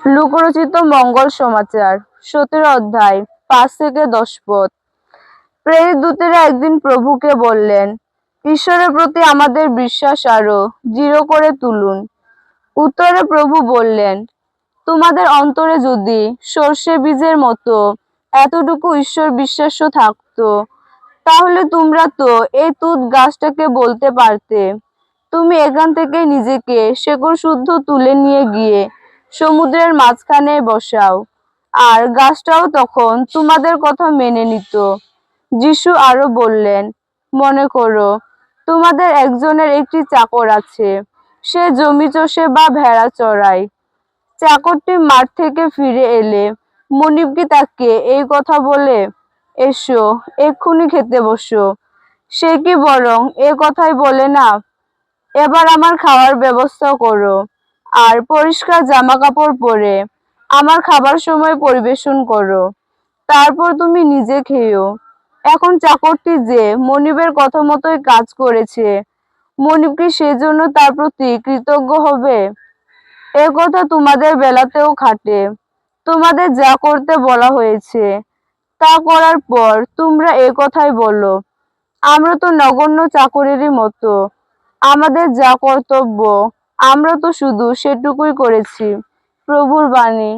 লোকরচিত মঙ্গল সমাচার, সতেরো অধ্যায়, পাঁচ থেকে দশ পদ। প্রেরিত দূতেরা একদিন প্রভুকে বললেন, ঈশ্বরের প্রতি আমাদের বিশ্বাস আরও দৃঢ় করে তুলুন। উত্তরে প্রভু বললেন, তোমাদের অন্তরে যদি সর্ষে বীজের মতো এতটুকু ঈশ্বর বিশ্বাস্য থাকতো, তাহলে তোমরা তো এই তুত গাছটাকে বলতে পারতে। তুমি এখান থেকে নিজেকে শেকড় শুদ্ধ তুলে নিয়ে গিয়ে সমুদ্রের মাঝখানে বসাও। আর গাছটাও তখন তোমাদের কথা মেনে নিত। যিশু আরও বললেন, মনে করো, তোমাদের একজনের একটি চাকর আছে। সে জমি চষে বা ভেড়া চড়ায়। চাকরটি মাঠ থেকে ফিরে এলে মনিব কি তাকে এই কথা বলে, এসো, এক্ষুনি খেতে বসো। সে কি বরং এ কথাই বলে না? এবার আমার খাওয়ার ব্যবস্থা করো। আর পরিষ্কার জামা কাপড় পরে আমার খাবার সময় পরিবেশন করো। তারপর তুমি নিজে খেয়েও। এখন চাকরটি যে মনিবের কথা মতোই কাজ করেছে, মনিব কি সেজন্য তার প্রতি কৃতজ্ঞ হবে? এ কথা তোমাদের বেলাতেও খাটে। তোমাদের যা করতে বলা হয়েছে, তা করার পর তোমরা এ কথাই বলো। আমরা তো নগণ্য চাকরেরই মতো। আমাদের যা কর্তব্য আমরা তো শুধু সেটুকুই করেছি। প্রভুর বাণী।